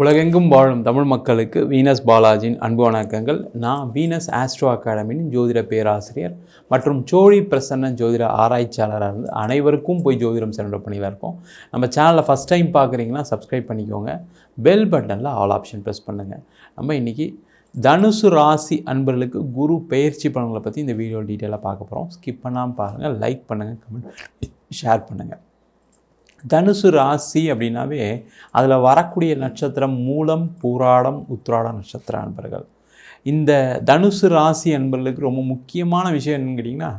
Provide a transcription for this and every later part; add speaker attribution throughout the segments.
Speaker 1: உலகெங்கும் வாழும் தமிழ் மக்களுக்கு வீனஸ் பாலாஜியின் அன்பு வணக்கங்கள். நான் வீனஸ் ஆஸ்ட்ரோ அகாடமியின் ஜோதிட பேராசிரியர் மற்றும் சோழி பிரசன்ன ஜோதிட ஆராய்ச்சியாளராக இருந்து அனைவருக்கும் போய் ஜோதிடம் சென்ற பணியில் இருக்கோம். நம்ம சேனலை ஃபஸ்ட் டைம் பார்க்குறீங்கன்னா சப்ஸ்கிரைப் பண்ணிக்கோங்க. பெல் பட்டனில் ஆல் ஆப்ஷன் ப்ரெஸ் பண்ணுங்கள் நம்ம இன்றைக்கி தனுசு ராசி அன்பர்களுக்கு குரு பெயர்ச்சி பலன்களை பற்றி இந்த வீடியோ டீட்டெயிலாக பார்க்க போகிறோம் ஸ்கிப் பண்ணாமல் பாருங்கள் லைக் பண்ணுங்கள் கமெண்ட் ஷேர் பண்ணுங்கள் தனுசு ராசி அப்படின்னாவே அதில் வரக்கூடிய நட்சத்திரம் மூலம் பூராடம் உத்ராட நட்சத்திர அன்பர்கள். இந்த தனுசு ராசி அன்பர்களுக்கு ரொம்ப முக்கியமான விஷயம் என்னன்னு கேட்டிங்கன்னா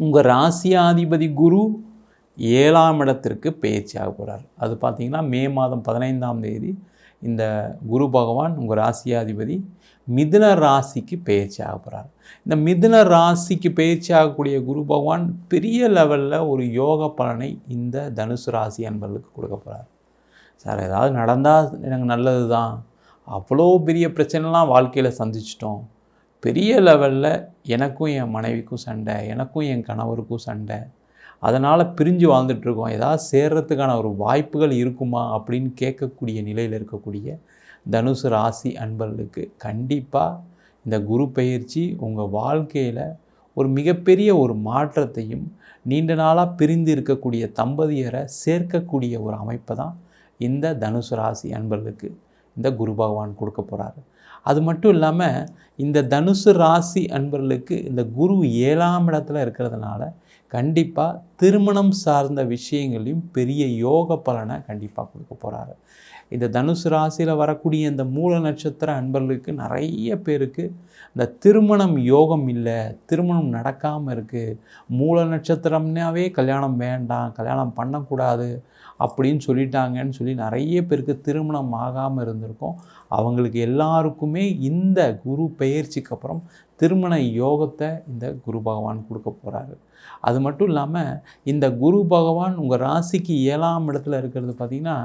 Speaker 1: உங்கள் ராசியாதிபதி குரு ஏழாம் இடத்திற்கு பயிற்சி போகிறார் அது பார்த்திங்கன்னா மே மாதம் பதினைந்தாம் தேதி இந்த குரு பகவான் உங்கள் ராசியாதிபதி மிதுன ராசிக்கு பயிற்சி ஆக போகிறார் இந்த மிதுன ராசிக்கு பயிற்சி ஆகக்கூடிய குரு பகவான் பெரிய லெவலில் ஒரு யோக பலனை இந்த தனுசு ராசி அன்பர்களுக்கு கொடுக்க போகிறார் சார் ஏதாவது நடந்தால் எனக்கு நல்லது தான் அவ்வளோ பெரிய பிரச்சனைலாம் வாழ்க்கையில் சந்திச்சிட்டோம். பெரிய லெவலில் எனக்கும் என் மனைவிக்கும் சண்டை எனக்கும் என் கணவருக்கும் சண்டை. அதனால் பிரிஞ்சு வாழ்ந்துட்டுருக்கோம் ஏதாவது சேர்றதுக்கான ஒரு வாய்ப்புகள் இருக்குமா அப்படின்னு கேட்கக்கூடிய நிலையில் இருக்கக்கூடிய தனுசு ராசி அன்பர்களுக்கு கண்டிப்பாக இந்த குரு பயிற்சி உங்கள் வாழ்க்கையில் ஒரு மிகப்பெரிய ஒரு மாற்றத்தையும் நீண்ட நாளாக பிரிந்து இருக்கக்கூடிய தம்பதியரை சேர்க்கக்கூடிய ஒரு அமைப்பை தான் இந்த தனுசு ராசி அன்பர்களுக்கு இந்த குரு பகவான் கொடுக்க போகிறாரு அது மட்டும் இல்லாமல் இந்த தனுசு ராசி அன்பர்களுக்கு இந்த குரு ஏழாம் இடத்துல இருக்கிறதுனால கண்டிப்பாக திருமணம் சார்ந்த விஷயங்களையும் பெரிய யோக பலனை கண்டிப்பாக கொடுக்க போகிறாரு இந்த தனுசு ராசியில் வரக்கூடிய இந்த மூல நட்சத்திர அன்பர்களுக்கு நிறைய பேருக்கு இந்த திருமணம் யோகம் இல்லை திருமணம் நடக்காமல் இருக்குது மூல நட்சத்திரம்னாவே கல்யாணம் வேண்டாம் கல்யாணம் பண்ணக்கூடாது அப்படின்னு சொல்லிட்டாங்கன்னு சொல்லி நிறைய பேருக்கு திருமணம் ஆகாமல் இருந்திருக்கும். அவங்களுக்கு எல்லாருக்குமே இந்த குரு பயிற்சிக்கு அப்புறம் திருமண யோகத்தை இந்த குரு பகவான் கொடுக்க போகிறாரு அது மட்டும் இல்லாமல் இந்த குரு பகவான் உங்கள் ராசிக்கு ஏழாம் இடத்துல இருக்கிறது பார்த்திங்கன்னா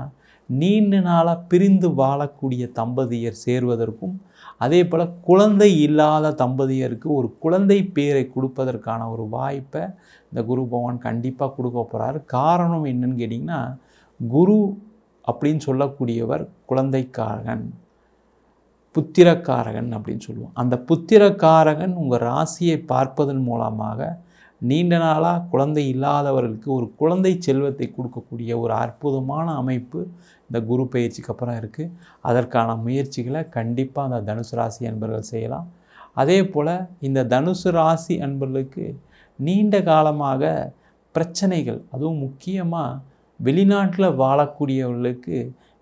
Speaker 1: நீண்ட நாளாக பிரிந்து வாழக்கூடிய தம்பதியர் சேர்வதற்கும் அதே போல் குழந்தை இல்லாத தம்பதியருக்கு ஒரு குழந்தை பேரை கொடுப்பதற்கான ஒரு வாய்ப்பை இந்த குரு பகவான் கண்டிப்பாக கொடுக்க போகிறாரு காரணம் என்னன்னு கேட்டிங்கன்னா குரு அப்படின்னு சொல்லக்கூடியவர் குழந்தைக்காரகன் புத்திரக்காரகன் அப்படின்னு சொல்லுவோம். அந்த புத்திரக்காரகன் உங்கள் ராசியை பார்ப்பதன் மூலமாக நீண்ட நாளாக குழந்தை இல்லாதவர்களுக்கு ஒரு குழந்தை செல்வத்தை கொடுக்கக்கூடிய ஒரு அற்புதமான அமைப்பு இந்த குரு பயிற்சிக்கு அப்புறம் இருக்குது அதற்கான முயற்சிகளை கண்டிப்பாக அந்த தனுசு ராசி அன்பர்கள் செய்யலாம். அதே போல் இந்த தனுசு ராசி அன்பர்களுக்கு நீண்ட காலமாக பிரச்சனைகள் அதுவும் முக்கியமாக வெளிநாட்டில் வாழக்கூடியவர்களுக்கு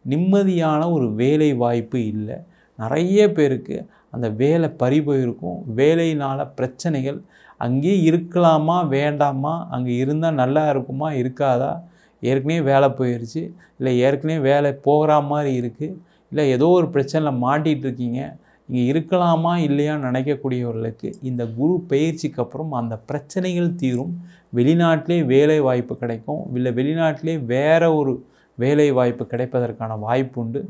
Speaker 1: நிம்மதியான ஒரு வேலை வாய்ப்பு இல்லை. நிறைய பேருக்கு அந்த வேலை பறி போயிருக்கும். வேலையினால் பிரச்சனைகள் அங்கேயே இருக்கலாமா வேண்டாமா அங்கே இருந்தால் நல்லா இருக்குமா இருக்காதா ஏற்கனவே வேலை போயிடுச்சு இல்லை ஏற்கனவே வேலை போகிற மாதிரி இருக்குது இல்லை ஏதோ ஒரு பிரச்சனையில் மாட்டிகிட்டு இருக்கீங்க இங்கே இருக்கலாமா இல்லையா நினைக்கக்கூடியவர்களுக்கு இந்த குரு பயிற்சிக்கு அப்புறம் அந்த பிரச்சனைகள் தீரும். வெளிநாட்டிலே வேலை வாய்ப்பு கிடைக்கும் இல்லை வெளிநாட்டிலே வேறு ஒரு வேலை வாய்ப்பு கிடைப்பதற்கான வாய்ப்பு உண்டு.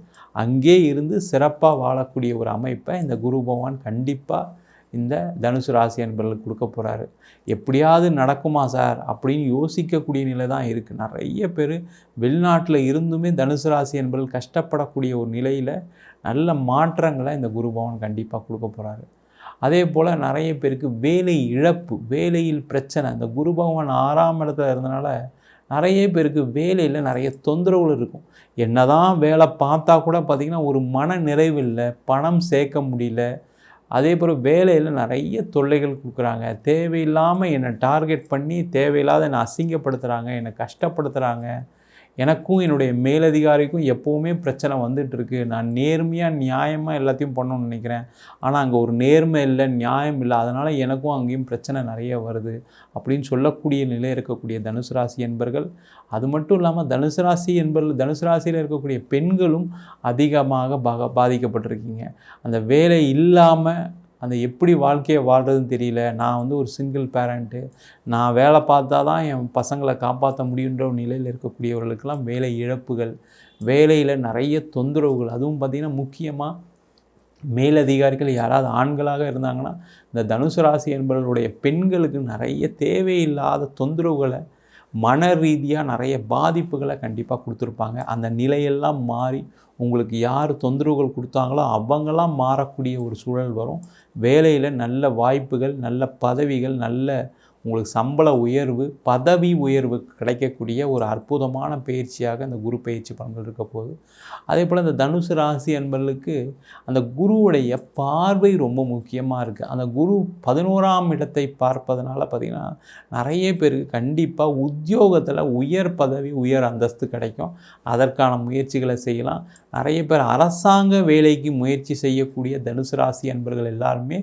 Speaker 1: அங்கே இருந்து சிறப்பாக வாழக்கூடிய ஒரு அமைப்பை இந்த குரு பகவான் கண்டிப்பாக இந்த தனுசு ராசி என்பர்களுக்கு கொடுக்க போகிறாரு எப்படியாவது நடக்குமா சார்? அப்படின்னு யோசிக்கக்கூடிய நிலை தான் இருக்குது நிறைய பேர் வெளிநாட்டில் இருந்துமே தனுசு ராசி என்பர்கள் கஷ்டப்படக்கூடிய ஒரு நிலையில் நல்ல மாற்றங்களை இந்த குருபவன் கண்டிப்பாக கொடுக்க போகிறாரு அதே போல் நிறைய பேருக்கு வேலை இழப்பு வேலையில் பிரச்சனை இந்த குரு பகவான் ஆறாம் இடத்துல இருந்தனால நிறைய பேருக்கு வேலையில் நிறைய தொந்தரவுகள் இருக்கும். என்ன தான் வேலை பார்த்தா கூட பார்த்திங்கன்னா ஒரு மன நிறைவு இல்லை பணம் சேர்க்க முடியல அதே போல் வேலையில் நிறைய தொல்லைகள் கொடுக்குறாங்க. தேவையில்லாமல் என்னை டார்கெட் பண்ணி தேவையில்லாத என்னை அசிங்கப்படுத்துகிறாங்க என்னை கஷ்டப்படுத்துகிறாங்க எனக்கும் என்னுடைய மேலதிகாரிக்கும் எப்போவுமே பிரச்சனை வந்துட்டு இருக்கு நான் நேர்மையாக நியாயமாக எல்லாத்தையும் பண்ணணும்னு நினைக்கிறேன். ஆனால் அங்கே ஒரு நேர்மை இல்லை நியாயம் இல்லை. அதனால் எனக்கும் அங்கேயும் பிரச்சனை நிறைய வருது. அப்படின்னு சொல்லக்கூடிய நிலை இருக்கக்கூடிய தனுசு ராசி என்பர்கள் அது மட்டும் இல்லாமல் தனுசு ராசி என்பர்கள் தனுசு ராசியில் இருக்கக்கூடிய பெண்களும் அதிகமாக பாக பாதிக்கப்பட்டிருக்கீங்க. அந்த வேலை இல்லாமல் அந்த எப்படி வாழ்க்கையை வாழ்கிறதுன்னு தெரியல. நான் வந்து ஒரு சிங்கிள் பேரண்ட்டு நான் வேலை பார்த்தா தான் என் பசங்களை காப்பாற்ற முடியுன்ற ஒரு நிலையில் இருக்கக்கூடியவர்களுக்கெல்லாம் வேலை இழப்புகள் வேலையில் நிறைய தொந்தரவுகள். அதுவும் பார்த்திங்கன்னா முக்கியமாக மேலதிகாரிகள் யாராவது ஆண்களாக இருந்தாங்கன்னா இந்த தனுசு ராசி என்பவர்களுடைய பெண்களுக்கு நிறைய தேவையில்லாத தொந்தரவுகளை மன ரீதியாக நிறைய பாதிப்புகளை கண்டிப்பாக கொடுத்துருப்பாங்க. அந்த நிலையெல்லாம் மாறி உங்களுக்கு யார் தொந்தரவுகள் கொடுத்தாங்களோ அவங்களாம் மாறக்கூடிய ஒரு சூழல் வரும். வேலையில் நல்ல வாய்ப்புகள் நல்ல பதவிகள் நல்ல உங்களுக்கு சம்பள உயர்வு பதவி உயர்வு கிடைக்கக்கூடிய ஒரு அற்புதமான பயிற்சியாக இந்த குரு பயிற்சி பலன்கள் இருக்க போகுது. அதே போல் இந்த தனுசு ராசி என்பவர்களுக்கு அந்த குருவுடைய பார்வை ரொம்ப முக்கியமாக இருக்குது அந்த குரு பதினோராம் இடத்தை பார்ப்பதனால பார்த்திங்கன்னா நிறைய பேருக்கு கண்டிப்பாக உத்தியோகத்தில் உயர் பதவி உயர் அந்தஸ்து கிடைக்கும். அதற்கான முயற்சிகளை செய்யலாம். நிறைய பேர் அரசாங்க வேலைக்கு முயற்சி செய்யக்கூடிய தனுசு ராசி அன்பர்கள் எல்லாருமே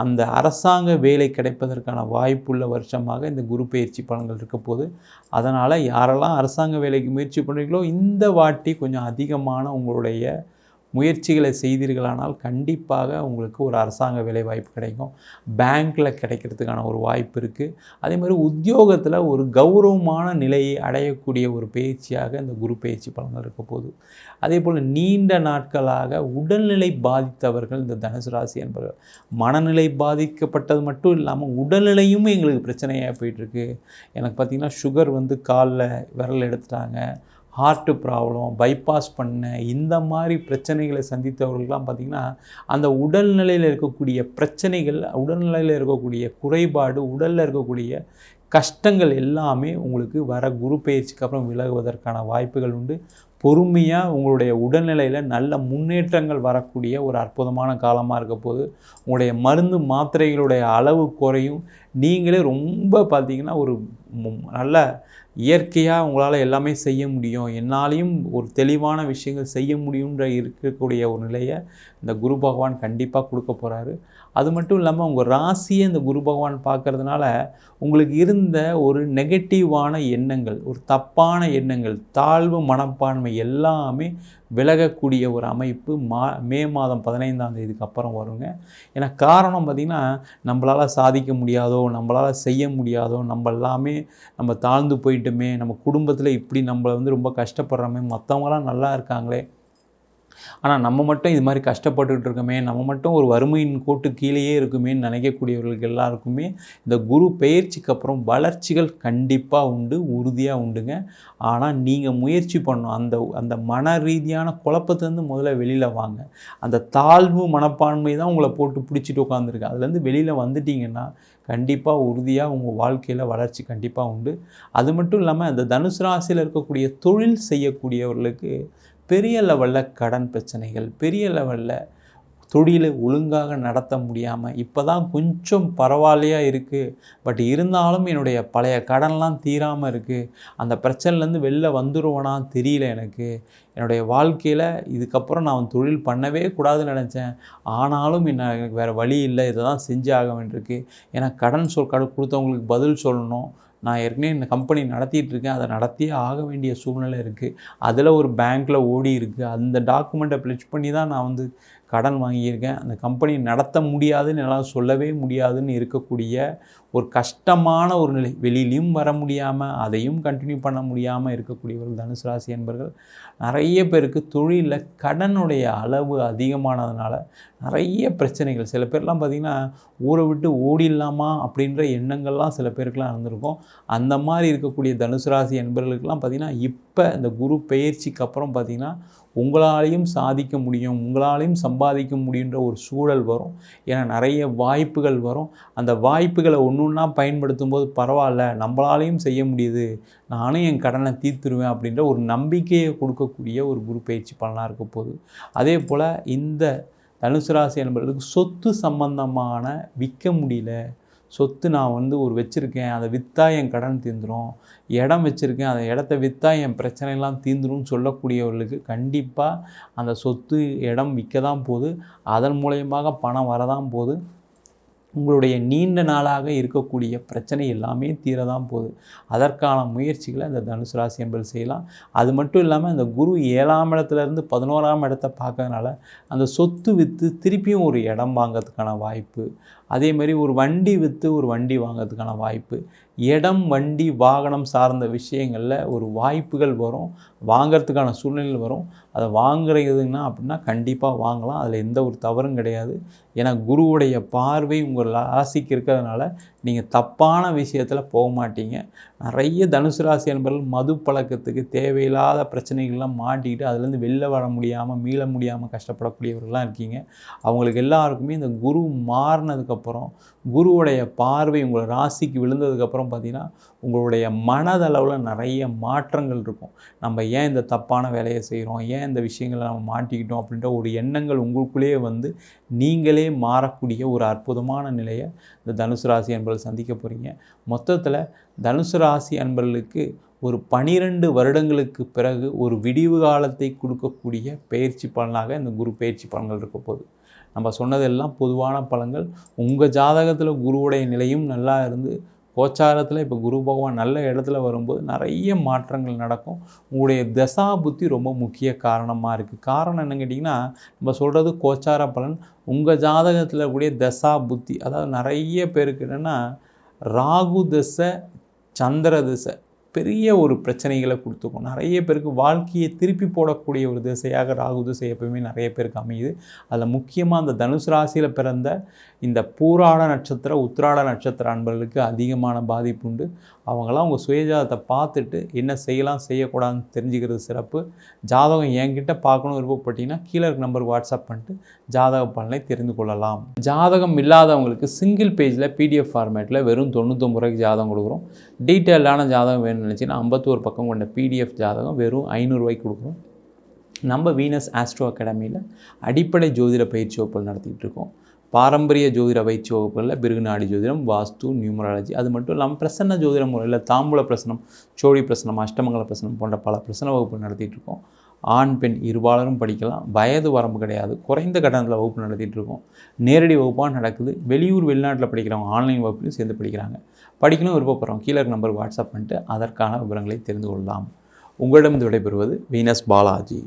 Speaker 1: அந்த அரசாங்க வேலை கிடைப்பதற்கான வாய்ப்புள்ள வருஷமாக இந்த குரு பயிற்சி பலன்கள் இருக்க போது அதனால் யாரெல்லாம் அரசாங்க வேலைக்கு முயற்சி பண்ணுறீங்களோ இந்த வாட்டி கொஞ்சம் அதிகமான உங்களுடைய முயற்சிகளை செய்தீர்களானால் கண்டிப்பாக உங்களுக்கு ஒரு அரசாங்க வேலை வாய்ப்பு கிடைக்கும். பேங்க்கில் கிடைக்கிறதுக்கான ஒரு வாய்ப்பு இருக்குது அதே மாதிரி உத்தியோகத்தில் ஒரு கௌரவமான நிலையை அடையக்கூடிய ஒரு பயிற்சியாக இந்த குரு பயிற்சி பலன்கள் இருக்க போகுது. அதே போல் நீண்ட நாட்களாக உடல்நிலை பாதித்தவர்கள் இந்த தனுசு ராசி என்பவர்கள். மனநிலை பாதிக்கப்பட்டது மட்டும் இல்லாமல் உடல்நிலையும் எங்களுக்கு பிரச்சனையாக போயிட்டுருக்கு எனக்கு பார்த்திங்கன்னா சுகர் வந்து காலில் விரல் எடுத்துட்டாங்க. ஹார்ட்டு ப்ராப்ளம் பைபாஸ் பண்ண இந்த மாதிரி பிரச்சனைகளை சந்தித்தவர்கள்லாம் பார்த்திங்கன்னா அந்த உடல்நிலையில் இருக்கக்கூடிய பிரச்சனைகள் உடல்நிலையில் இருக்கக்கூடிய குறைபாடு உடலில் இருக்கக்கூடிய கஷ்டங்கள் எல்லாமே உங்களுக்கு வர குரு பயிற்சிக்கு அப்புறம் விலகுவதற்கான வாய்ப்புகள் உண்டு. பொறுமையாக உங்களுடைய உடல்நிலையில் நல்ல முன்னேற்றங்கள் வரக்கூடிய ஒரு அற்புதமான காலமாக இருக்க போது உங்களுடைய மருந்து மாத்திரைகளுடைய அளவு குறையும். நீங்களே ரொம்ப பார்த்திங்கன்னா ஒரு நல்ல இயற்கையாக உங்களால் எல்லாமே செய்ய முடியும். என்னாலையும் ஒரு தெளிவான விஷயங்கள் செய்ய முடியுன்ற இருக்கக்கூடிய ஒரு நிலையை இந்த குரு பகவான் கண்டிப்பாக கொடுக்க போகிறாரு அது மட்டும் இல்லாமல் உங்கள் ராசியை இந்த குரு பகவான் பார்க்கறதுனால உங்களுக்கு இருந்த ஒரு நெகட்டிவான எண்ணங்கள் ஒரு தப்பான எண்ணங்கள் தாழ்வு மனப்பான்மை எல்லாமே விலகக்கூடிய ஒரு அமைப்பு மா மே மாதம் பதினைந்தாம் தேதிக்கு அப்புறம் வருங்க. ஏன்னா காரணம் பார்த்திங்கன்னா நம்மளால் சாதிக்க முடியாதோ நம்மளால் செய்ய முடியாதோ நம்ம எல்லாமே நம்ம தாழ்ந்து போயிட்டோமே நம்ம குடும்பத்தில் இப்படி நம்மளை வந்து ரொம்ப கஷ்டப்படுறோமே மற்றவங்களாம் நல்லா இருக்காங்களே ஆனால் நம்ம மட்டும் இது மாதிரி கஷ்டப்பட்டுக்கிட்டு இருக்கோமே நம்ம மட்டும் ஒரு வறுமையின் கோட்டு கீழேயே இருக்குமேன்னு நினைக்கக்கூடியவர்களுக்கு எல்லாருக்குமே இந்த குரு பெயர்ச்சிக்கு அப்புறம் வளர்ச்சிகள் கண்டிப்பாக உண்டு உறுதியாக உண்டுங்க. ஆனால் நீங்கள் முயற்சி பண்ணணும். அந்த அந்த மன ரீதியான குழப்பத்துலேருந்து முதல்ல வெளியில் வாங்க. அந்த தாழ்வு மனப்பான்மை தான் உங்களை போட்டு பிடிச்சிட்டு உட்காந்துருக்கு அதுலேருந்து வெளியில் வந்துட்டிங்கன்னா கண்டிப்பாக உறுதியாக உங்கள் வாழ்க்கையில் வளர்ச்சி கண்டிப்பாக உண்டு. அது மட்டும் இல்லாமல் அந்த தனுசு ராசியில் இருக்கக்கூடிய தொழில் செய்யக்கூடியவர்களுக்கு பெரிய லெவலில் கடன் பிரச்சனைகள் பெரிய லெவலில் தொழிலை ஒழுங்காக நடத்த முடியாமல் இப்போ தான் கொஞ்சம் பரவாயில்லையாக இருக்குது பட் இருந்தாலும் என்னுடைய பழைய கடன்லாம் தீராமல் இருக்குது அந்த பிரச்சனைலேருந்து வெளில வந்துடுவேனா தெரியல எனக்கு. என்னுடைய வாழ்க்கையில் இதுக்கப்புறம் நான் தொழில் பண்ணவே கூடாதுன்னு நினச்சேன். ஆனாலும் என்ன எனக்கு வேறு வழி இல்லை. இதை தான் செஞ்சு ஆக வேண்டியிருக்கு. ஏன்னா கடன் சொல் கடன் கொடுத்தவங்களுக்கு பதில் சொல்லணும். நான் ஏற்கனவே இந்த கம்பெனி நடத்திட்டு இருக்கேன் அதை நடத்தியே ஆக வேண்டிய சூழ்நிலை இருக்குது அதில் ஒரு பேங்க்கில் ஓடி இருக்குது அந்த டாக்குமெண்ட்டை ப்ளெச் பண்ணி தான் நான் வந்து கடன் வாங்கியிருக்கேன். அந்த கம்பெனி நடத்த முடியாதுன்னு என்னால் சொல்லவே முடியாதுன்னு இருக்கக்கூடிய ஒரு கஷ்டமான ஒரு நிலை. வெளியிலையும் வர முடியாமல் அதையும் கண்டினியூ பண்ண முடியாமல் இருக்கக்கூடியவர்கள் தனுசு ராசி என்பர்கள். நிறைய பேருக்கு தொழிலில் கடனுடைய அளவு அதிகமானதுனால நிறைய பிரச்சனைகள். சில பேர்லாம் பார்த்திங்கன்னா ஊரை விட்டு ஓடிடலாமா? அப்படின்ற எண்ணங்கள்லாம் சில பேருக்குலாம் இருந்திருக்கும். அந்த மாதிரி இருக்கக்கூடிய தனுசு ராசி என்பவர்களுக்கெல்லாம் பார்த்திங்கன்னா இப்போ இந்த குரு பயிற்சிக்கு அப்புறம் பார்த்திங்கன்னா உங்களாலையும் சாதிக்க முடியும் உங்களாலையும் சம்பாதிக்க முடியுன்ற ஒரு சூழல் வரும். ஏன்னா நிறைய வாய்ப்புகள் வரும். அந்த வாய்ப்புகளை ஒன்று ஒன்றா பயன்படுத்தும் போது பரவாயில்ல நம்மளாலையும் செய்ய முடியுது நானும் என் கடனை தீர்த்துருவேன் அப்படின்ற ஒரு நம்பிக்கையை கொடுக்கக்கூடிய ஒரு குரு பயிற்சி பலனாக இருக்க போகுது. அதே போல் இந்த தனுசு ராசி என்பவர்களுக்கு சொத்து சம்பந்தமான விற்க முடியல சொத்து நான் வந்து ஒரு வச்சுருக்கேன் அதை விற்றா என் கடன் தீர்ந்துடும் இடம் வச்சுருக்கேன் அந்த இடத்த விற்றா என் பிரச்சனைலாம் தீர்ந்துடும் சொல்லக்கூடியவர்களுக்கு கண்டிப்பாக அந்த சொத்து இடம் விற்க தான் போகுது. அதன் மூலயமாக பணம் வரதான் போகுது. உங்களுடைய நீண்ட நாளாக இருக்கக்கூடிய பிரச்சனை எல்லாமே தீரதான் போகுது. அதற்கான முயற்சிகளை இந்த தனுசு ராசி என்பது செய்யலாம். அது மட்டும் இல்லாமல் இந்த குரு ஏழாம் இடத்துலேருந்து பதினோராம் இடத்தை பார்க்கறதுனால அந்த சொத்து விற்று திருப்பியும் ஒரு இடம் வாங்கிறதுக்கான வாய்ப்பு அதே மாதிரி ஒரு வண்டி விற்று ஒரு வண்டி வாங்கிறதுக்கான வாய்ப்பு. இடம் வண்டி வாகனம் சார்ந்த விஷயங்களில் ஒரு வாய்ப்புகள் வரும். வாங்கிறதுக்கான சூழ்நிலை வரும். அதை வாங்குறதுன்னா அப்படின்னா கண்டிப்பாக வாங்கலாம். அதில் எந்த ஒரு தவறும் கிடையாது. ஏன்னா குருவுடைய பார்வை உங்கள் ராசிக்கு இருக்கிறதுனால நீங்கள் தப்பான விஷயத்தில் போக மாட்டீங்க. நிறைய தனுசு ராசி என்பவர்கள் மது பழக்கத்துக்கு தேவையில்லாத பிரச்சனைகள்லாம் மாட்டிக்கிட்டு அதுலேருந்து வெளில வர முடியாமல் மீள முடியாமல் கஷ்டப்படக்கூடியவர்கள்லாம் இருக்கீங்க. அவங்களுக்கு எல்லாருக்குமே இந்த குரு மாறினதுக்கப்புறம் குருவுடைய பார்வை உங்கள் ராசிக்கு விழுந்ததுக்கப்புறம் பார்த்திங்கன்னா உங்களுடைய மனதளவில் நிறைய மாற்றங்கள் இருக்கும். நம்ம ஏன் இந்த தப்பான வேலையை செய்கிறோம் ஏன் இந்த விஷயங்களை நம்ம மாட்டிக்கிட்டோம்? அப்படின்ற ஒரு எண்ணங்கள் உங்களுக்குள்ளேயே வந்து நீங்களே மாறக்கூடிய ஒரு அற்புதமான நிலையை இந்த தனுசு ராசி அன்பர்கள் சந்திக்க போகிறீங்க மொத்தத்தில் தனுசு ராசி அன்பர்களுக்கு ஒரு பனிரெண்டு வருடங்களுக்கு பிறகு ஒரு விடிவு காலத்தை கொடுக்கக்கூடிய பயிற்சி பலனாக இந்த குரு பயிற்சி பலன்கள் இருக்க போகுது. நம்ம சொன்னதெல்லாம் பொதுவான பலன்கள். உங்கள் ஜாதகத்தில் குருவுடைய நிலையும் நல்லா இருந்து கோச்சாரத்தில் இப்போ குரு பகவான் நல்ல இடத்துல வரும்போது நிறைய மாற்றங்கள் நடக்கும். உங்களுடைய தசா புத்தி ரொம்ப முக்கிய காரணமாக இருக்குது காரணம் என்னன்னு கேட்டிங்கன்னா நம்ம சொல்கிறது கோச்சார பலன். உங்கள் ஜாதகத்தில் கூடிய தசா புத்தி அதாவது நிறைய பேருக்கு என்னென்னா ராகு தசை சந்திர திசை பெரிய ஒரு பிரச்சனைகளை கொடுத்துக்கும். நிறைய பேருக்கு வாழ்க்கையை திருப்பி போடக்கூடிய ஒரு திசையாக ராகு திசை எப்பவுமே நிறைய பேருக்கு அமையுது. அதில் முக்கியமாக அந்த தனுசு ராசியில் பிறந்த இந்த பூராட நட்சத்திர உத்திராட நட்சத்திர அன்பர்களுக்கு அதிகமான பாதிப்பு உண்டு. அவங்களாம் உங்கள் சுயஜாதத்தை பார்த்துட்டு என்ன செய்யலாம் செய்யக்கூடாதுன்னு தெரிஞ்சுக்கிறது சிறப்பு. ஜாதகம் என்கிட்ட பார்க்கணும் விருப்பப்பட்டீங்கன்னா கீழே இருக்க நம்பருக்கு வாட்ஸ்அப் பண்ணிட்டு ஜாதக பலனை தெரிந்து கொள்ளலாம். ஜாதகம் இல்லாதவங்களுக்கு சிங்கிள் பேஜில் பிடிஎஃப் ஃபார்மேட்டில் வெறும் தொண்ணூத்தொம்பது ரூபாய்க்கு ஜாதகம் கொடுக்குறோம். டீட்டெயிலான ஜாதகம் வேணும்னு நினச்சிங்கன்னா ஐம்பத்தோரு பக்கம் கொண்ட பிடிஎஃப் ஜாதகம் வெறும் ஐநூறுரூவாய்க்கு கொடுக்குறோம். நம்ம வீனஸ் ஆஸ்ட்ரோ அகாடமியில் அடிப்படை ஜோதிட பயிற்சி வகுப்புகள் நடத்திட்டு இருக்கோம். பாரம்பரிய ஜோதிட பயிற்சி வகுப்புகளில் பிருகுநாடி ஜோதிடம் வாஸ்து நியூமராலஜி அது மட்டும் இல்லாமல் பிரசன்ன ஜோதிட முறையில் தாம்பூல பிரசனம் சோழி பிரசனம் அஷ்டமங்கல பிரசனம் போன்ற பல பிரசன வகுப்பு நடத்திட்டுருக்கோம் ஆண் பெண் இருபாலரும் படிக்கலாம். வயது வரம்பு கிடையாது. குறைந்த கட்டணத்தில் வகுப்பு நடத்திட்டு இருக்கோம். நேரடி வகுப்பாக நடக்குது. வெளியூர் வெளிநாட்டில் படிக்கிறவங்க ஆன்லைன் வகுப்புலையும் சேர்ந்து படிக்கிறாங்க. படிக்கணும் விருப்பப்படுறோம் கீழே நம்பர் வாட்ஸ்அப் பண்ணிட்டு அதற்கான விவரங்களை தெரிந்து கொள்ளலாம். உங்களிடம் விடைபெறுவது வீனஸ் பாலாஜி.